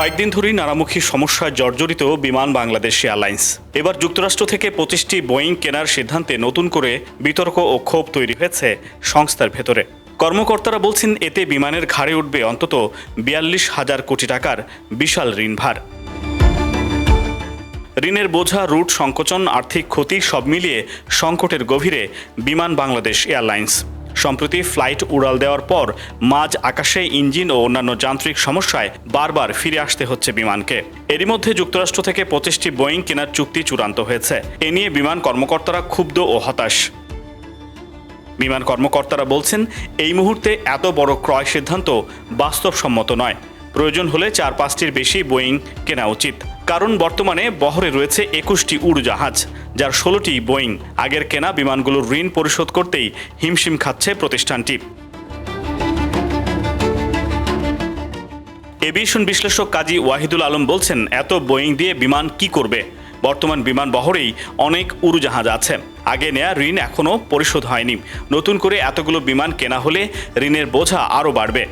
কয়েকদিন ধরেই নানামুখী সমস্যায় জর্জরিত বিমান বাংলাদেশ এয়ারলাইন্স। এবার যুক্তরাষ্ট্র থেকে পঁচিশটি বোয়িং কেনার সিদ্ধান্তে নতুন করে বিতর্ক ও ক্ষোভ তৈরি হয়েছে সংস্থার ভেতরে। কর্মকর্তারা বলছেন, এতে বিমানের ঘাড়ে উঠবে অন্তত বিয়াল্লিশ হাজার কোটি টাকার বিশাল ঋণভার ঋণের বোঝা, রুট সংকোচন, আর্থিক ক্ষতি সব মিলিয়ে সংকটের গভীরে বিমান বাংলাদেশ এয়ারলাইন্স। সম্প্রতি ফ্লাইট উড়াল দেওয়ার পর মাঝ আকাশে ইঞ্জিন ও অন্যান্য যান্ত্রিক সমস্যায় বারবার ফিরে আসতে হচ্ছে বিমানকে। এরই মধ্যে যুক্তরাষ্ট্র থেকে পঁচিশটি বোয়িং কেনার চুক্তি চূড়ান্ত হয়েছে। এ নিয়ে বিমান কর্মকর্তারা ক্ষুব্ধ ও হতাশ। বিমান কর্মকর্তারা বলছেন, এই মুহূর্তে এত বড় ক্রয় সিদ্ধান্ত বাস্তবসম্মত নয়। প্রয়োজন হলে চার পাঁচটির বেশি বোয়িং কেনা উচিত। কারণ বর্তমানে বহরে রয়েছে একুশটি উড়োজাহাজ, যার ষোলোটি বোয়িং। আগের কেনা বিমানগুলোর ঋণ পরিশোধ করতেই হিমশিম খাচ্ছে প্রতিষ্ঠানটি। এভিয়েশন বিশ্লেষক কাজী ওয়াহিদুল আলম বলছেন, এত বোয়িং দিয়ে বিমান কি করবে? বর্তমান বিমান বহরেই অনেক উড়োজাহাজ আছে। আগে নেয়া ঋণ এখনও পরিশোধ হয়নি। নতুন করে এতগুলো বিমান কেনা হলে ঋণের বোঝা আরও বাড়বে।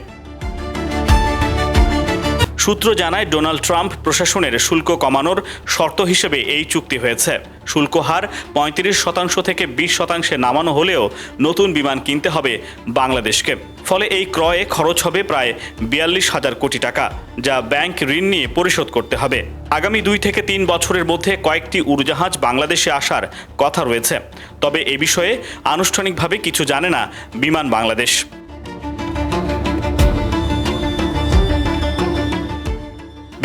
সূত্র জানায়, ডোনাল্ড ট্রাম্প প্রশাসনের শুল্ক কমানোর শর্ত হিসেবে এই চুক্তি হয়েছে। শুল্ক হার পঁয়ত্রিশ শতাংশ থেকে বিশ শতাংশে নামানো হলেও নতুন বিমান কিনতে হবে বাংলাদেশকে। ফলে এই ক্রয়ে খরচ হবে প্রায় বিয়াল্লিশ হাজার কোটি টাকা, যা ব্যাংক ঋণ নিয়ে পরিশোধ করতে হবে। আগামী দুই থেকে তিন বছরের মধ্যে কয়েকটি উড়োজাহাজ বাংলাদেশে আসার কথা রয়েছে। তবে এ বিষয়ে আনুষ্ঠানিকভাবে কিছু জানে না বিমান বাংলাদেশ।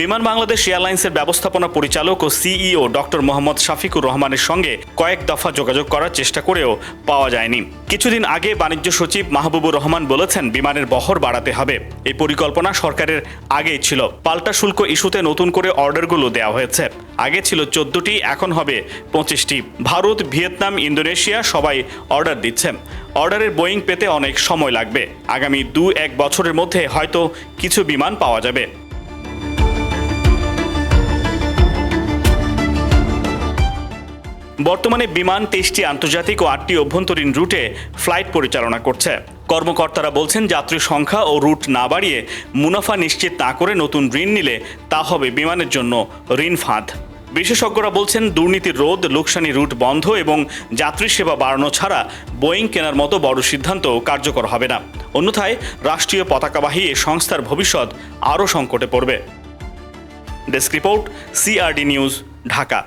বিমান বাংলাদেশ এয়ারলাইন্সের ব্যবস্থাপনা পরিচালক ও সিইও ডক্টর মোহাম্মদ শাফিকুর রহমানের সঙ্গে কয়েক দফা যোগাযোগ করার চেষ্টা করেও পাওয়া যায়নি। কিছুদিন আগে বাণিজ্য সচিব মাহবুবুর রহমান বলেছেন, বিমানের বহর বাড়াতে হবে। এই পরিকল্পনা সরকারের আগেই ছিল। পাল্টা শুল্ক ইস্যুতে নতুন করে অর্ডারগুলো দেওয়া হয়েছে। আগে ছিল চোদ্দটি, এখন হবে পঁচিশটি। ভারত, ভিয়েতনাম, ইন্দোনেশিয়া সবাই অর্ডার দিচ্ছে। অর্ডারের বোয়িং পেতে অনেক সময় লাগবে। আগামী দু এক বছরের মধ্যে হয়তো কিছু বিমান পাওয়া যাবে। বর্তমানে বিমান তেইশটি আন্তর্জাতিক ও আটটি অভ্যন্তরীণ রুটে ফ্লাইট পরিচালনা করছে। কর্মকর্তারা বলছেন, যাত্রী সংখ্যা ও রুট না বাড়িয়ে মুনাফা নিশ্চিত না করে নতুন ঋণ নিলে তা হবে বিমানের জন্য ঋণ ফাঁদ। বিশেষজ্ঞরা বলছেন, দুর্নীতির রোধ, লোকসানি রুট বন্ধ এবং যাত্রী সেবা বাড়ানো ছাড়া বোয়িং কেনার মতো বড় সিদ্ধান্ত কার্যকর হবে না। অন্যথায় রাষ্ট্রীয় পতাকাবাহী এ সংস্থার ভবিষ্যৎ আরও সংকটে পড়বে। Desk report, CRD news, Dhaka.